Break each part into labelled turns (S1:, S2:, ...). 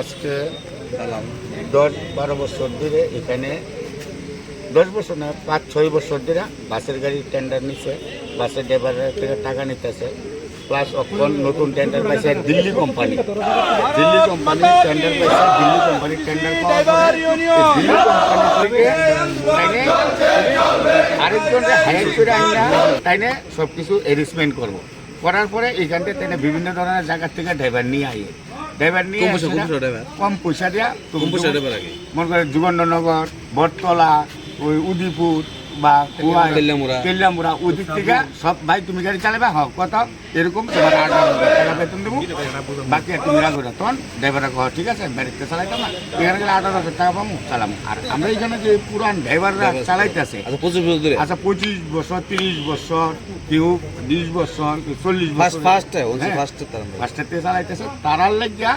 S1: আজকে দশ বারো বছর ধরে এখানে। দশ বছর না, পাঁচ ছয় বছর ধরে বাসের গাড়ি টেন্ডার নিচ্ছে বাসের ড্রাইভারের থেকে টাকা নিতেছে। প্লাস অখন নতুন টেন্ডার পাইছে Delhi company Delhi company tender পাইছে দিল্লি টেন্ডার কোম্পানি থেকে তাইনে আরেকজনকে হায়ার করে আইনা তাইনে সব কিছু অ্যারেঞ্জমেন্ট করব। করার পরে এইখানটা তাইনে বিভিন্ন ধরনের জায়গার থেকে ড্রাইভার নিয়ে আইয়ে। ড্রাইভার নিয়ে
S2: কম পয়সা, আগে।
S1: মনে করে যুগন্ডনগর বটতলা ওই উদিপুর বা।
S2: তেলিয়ামুড়া
S1: ওদিক থেকে সব ভাই তুমি গাড়ি চালাবে? হ্যাঁ কত এরকম তোমার আট টাকা বেতন দেবো। বাকি তুমি রাখো তখন ড্রাইভাররা কহ ঠিক আছে চালাইতাম না। এখানে গেলে আট হাজার টাকা পাবো চালাবো। আর আমরা এখানে যে পুরান ড্রাইভাররা চালাইতেছে
S2: আচ্ছা পঁচিশ বছর
S1: আচ্ছা পঁচিশ বছর তিরিশ বছর কেউ বিশ বছর চল্লিশ বছর
S2: ফার্স্ট
S1: হ্যাঁ।
S2: ফার্স্ট
S1: চালাইতেছে। তারার লাগিয়া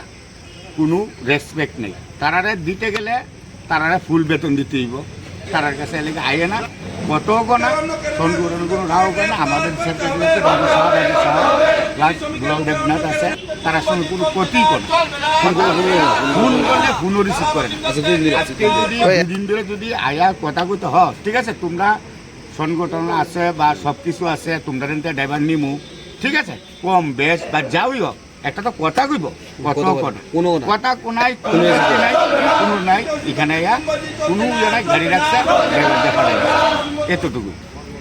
S1: কোনো রেসপেক্ট নেই। তারারে দিতে গেলে তারারে ফুল বেতন দিতে হইব। তারার কাছে এলাকা আইয়ে না? কত গোনা সনগুরন কোনো রাও কেন আমাদের সেক্রেটারি বাবু সাহেব আলী দেবনাথ আছে তারা সঙ্গে কোনো ক্ষতি করে। ফোন করলে ফোন ফোনও রিসিভ করে না।
S2: আচ্ছা
S1: আজকে যদি দুদিন ধরে যদি আয়া কথা কইতে হ ঠিক আছে তোমরা সংগঠন আছে বা সব কিছু আছে তোমরা ড্রাইভার নিমু ঠিক আছে? কম বেশ বা যাওই হোক একটা তো কথা কইব
S2: কথা
S1: কথা
S2: কোনো।
S1: কথা কোনাই কোনো নাই কোনো নাই এখানে আয়া কোনো ইয়ে নাই গাড়ি রাখছে দেখা নাই এতটুকু।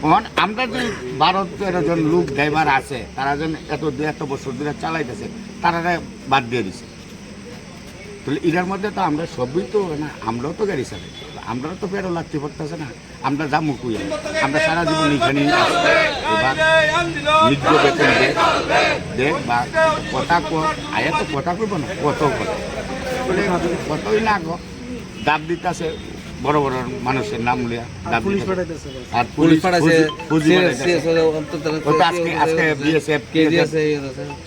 S1: এখন আমরা যে বারো তেরো জন লোক ড্রাইভার আছে তারা যেন এত দু এত বছর ধরে চালাইতেছে তারা বাদ দিয়ে দিছে। তাহলে এটার মধ্যে তো আমরা সবই তো না আমরাও তো গাড়ি চালাই। আমরাও তো বেরো, লাগতে পারতেছে না। আমরা যাব কুই? আমরা সারা জীবন এখানে। এবার নিজ বেতন দেখ বা কথা কর। আয়া তো কথা কইব না, কত কথা? কতই না গো দাব দিতেছে বড় বড় মানুষের নাম লিয়া আর
S2: পুলিশ ইয়ে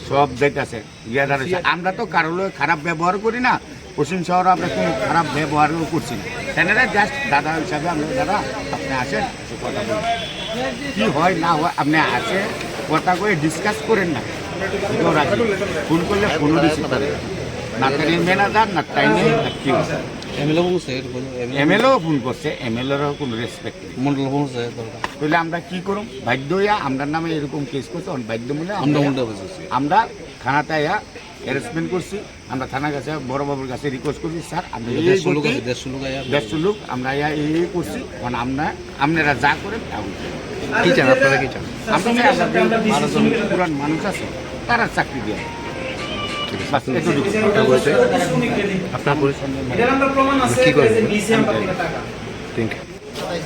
S1: সব দেখতেছে ইয়াদার আমরা তো কারও লগে খারাপ ব্যবহার করি না। পশ্চিম শহরে আমরা কোনো খারাপ ব্যবহারও করছি না। সেনারা জাস্ট দাদা হিসাবে আমরা দাদা আপনি আসেন কথা বলুন। কি হয় না হয় আপনি আসে কথা করে ডিসকাস করেন না। ফোন করলে ফোনও রিসিভ করে। না। তার ম্যানেজার না টাইমে না কি।
S2: এমএলএ বলছে
S1: এমএলএও ফোন করছে এমএলএরও কোনো রেসপেক্ট নেই।
S2: মন্ডল দরকার
S1: তাহলে আমরা কি করুম? বাধ্য হইয়া আমরা নামে এরকম কেস করছে বাধ্য মূলে
S2: আমরা
S1: থানাতে আয়া হ্যারাসমেন্ট করছি আমরা থানার কাছে বড় বাবুর কাছে রিকোয়েস্ট করছি স্যার আপনি
S2: দেড়শো লোক
S1: আমরা ইয়া এই করছি মানে আমরা আপনারা যা করেন তা।
S3: কি চান আপনারা কি চান?
S1: আমরা পুরান মানুষ আছে তারা চাকরি দিয়ে। বাস এতটুকু।
S3: আপনার পরিচয় কি করেন? থ্যাংক ইউ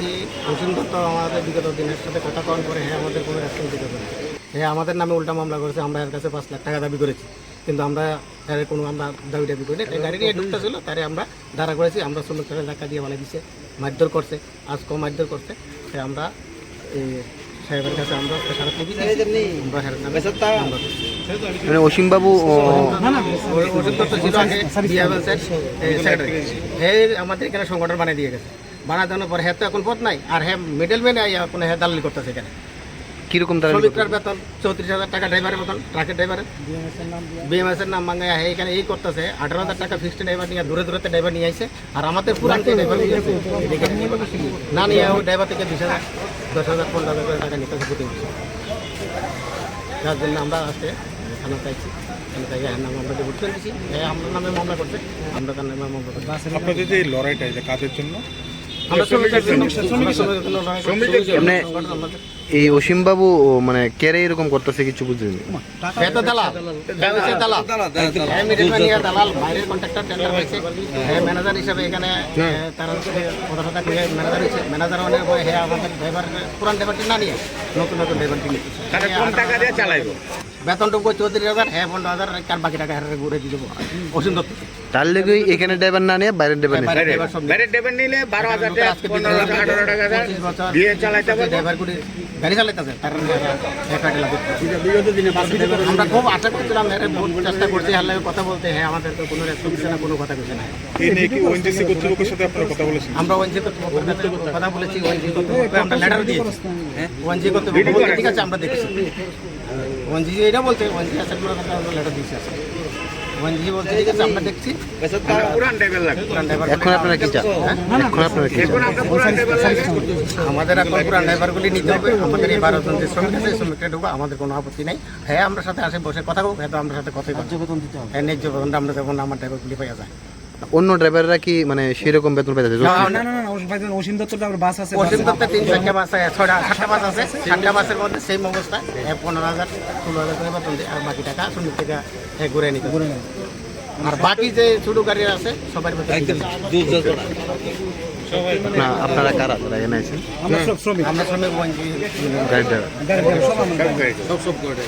S4: যে হোসেন দত্ত আমাদের বিগত দিনের সাথে কথা কন করে হ্যাঁ আমাদের কোনো অ্যাকশন দিতে পারে হ্যাঁ আমাদের নামে উল্টা মামলা করেছে আমরা এর কাছে পাঁচ লাখ টাকা দাবি করেছি। কিন্তু আমরা এর কোনো আমরা দাবি দাবি করি না গাড়ি নিয়ে ঢুকতে ছিল তারে আমরা দাঁড়া করেছি আমরা শ্রমিক টাকা ধাক্কা দিয়ে বানিয়ে দিছে মারধর করছে আজ কম মারধর করছে। তাই আমরা সাহেবের কাছে আমরা সারা আমরা
S3: মানে অসীম বাবু
S4: ওই ওষুধ দত্ত ছিল আগে DFL স্যার, এই secretary। হ্যাঁ আমাদের এখানে সংগঠন বানিয়ে দিয়ে গেছে বানা দেওয়ার পর হ্যাঁ তো এখন পথ নাই আর হ্যাঁ মিডল ম্যান কোনো হ্যাঁ দালালি করতেছে এখানে
S3: কীরকম
S4: শ্রমিকটার বেতন চৌত্রিশ হাজার টাকা ড্রাইভারের বেতন ট্রাকের ড্রাইভারের বিএমএস এর নাম মাঙ্গায় হ্যাঁ এখানে এই করতেছে আঠারো হাজার টাকা ফিক্সড ড্রাইভার নিয়ে দূরে দূরে ড্রাইভার নিয়ে আইছে আর আমাদের পুরান ড্রাইভার নিয়ে আসে না নিয়ে ওই ড্রাইভার থেকে বিশ হাজার দশ হাজার পনেরো হাজার টাকা নিতেছে প্রতি বছর যার জন্য আমরা আজকে থানা চাইছি থানা চাই হ্যাঁ নামে আমরা ডিভোর্স হ্যাঁ আমরা নামে মামলা করছে। আমরা তার নামে মামলা করছি।
S5: আপনাদের যে লড়াইটা এটা কাজের জন্য?
S4: আমরা শ্রমিকের জন্য। শ্রমিকের জন্য লড়াই
S3: এই অসীম বাবু মানে কেরে এরকম করতেছে কিছু বুঝলেন
S4: সে তো দালাল। সে দালাল। হ্যাঁ মিডিলম্যান নিয়ে দালাল বাইরের কন্ট্রাক্টর টেন্ডার পাইছে হ্যাঁ। ম্যানেজার হিসাবে এখানে তারা হচ্ছে কথা কথা কয়ে ম্যানেজার ম্যানেজার অনেক হ্যাঁ আমাদের ড্রাইভার পুরান ড্রাইভারটি না নিয়ে নতুন নতুন ড্রাইভারটি নিতেছে
S1: তারা কম টাকা দিয়ে চালাইবো?
S4: বেতনটুকু চৌত্রিশ হাজার হ্যাঁ পনেরো হাজার কার বাকি টাকা হ্যাঁ ঘুরে দিয়ে দেবো? অসীম দত্ত।
S3: তার লেগে এখানে ড্রাইভার না নিয়ে বাইরের ড্রাইভার
S4: ড্রাইভার
S1: ডেবেন নিলে বারো হাজার টাকা পনেরো টাকা আঠারো টাকা দিয়ে চালাইতে পারব?
S4: ড্রাইভার গুলি গাড়ি চালাইতেছে তার লাগবে। আমরা খুব আশা করছিলাম এর বহুত চেষ্টা করছি হার লাগে কথা বলতে হ্যাঁ আমাদের তো কোনো রেসপন্স না কোনো কথা কিছু না
S5: এই নিয়ে কি ওএনজিসি কর্তৃপক্ষের সাথে আপনারা কথা বলেছেন?
S4: আমরা কর্তৃপক্ষের কাছে কথা বলেছি ওয়ানজি কর্তৃপক্ষ আমরা লেটার দিয়েছি। ওয়ানজি কর্তৃপক্ষ ঠিক আছে আমরা দেখছি। ওয়ানজি এটা বলছে ওয়ানজি আছে আমরা লেটার দিয়েছি বলছে ঠিক আছে আমরা দেখছি।
S3: এখন আপনারা কি চান? আপনারা কি
S4: আমাদের এখন পুরান ড্রাইভারগুলি নিতে হবে। আমাদের এই বারো জন যে শ্রমিক আছে শ্রমিকটা ঢুকবো আমাদের কোনো আপত্তি নাই। হ্যাঁ আমরা সাথে আসে বসে কথা বলব হ্যাঁ তো আমরা সাথে কথাই ন্যায্য বেতন দিতে হবে। হ্যাঁ ন্যায্য বেতনটা আমরা যেমন আমার ড্রাইভারগুলি পাইয়া যায়।
S3: অন্য ড্রাইভাররা কি মানে সেরকম বেতন পেতে
S4: না, না, অসীম দত্তের তিন চারটা বাস আছে ছয়টা সাতটা বাস আছে সাতটা বাসের মধ্যে সেম অবস্থা। এ পনেরো হাজার ষোলো হাজার করে বেতন দেয় আর বাকি টাকা শ্রমিক থেকে এ ঘুরে নিতে হবে। আর বাকি যে ছোট গাড়ি আছে সবার
S3: না আপনারা কারা? যারা এখানে আছেন
S4: আমরা শ্রমিক ওয়ানজি
S3: গাড়ি ড্রাইভার
S2: সব সব করে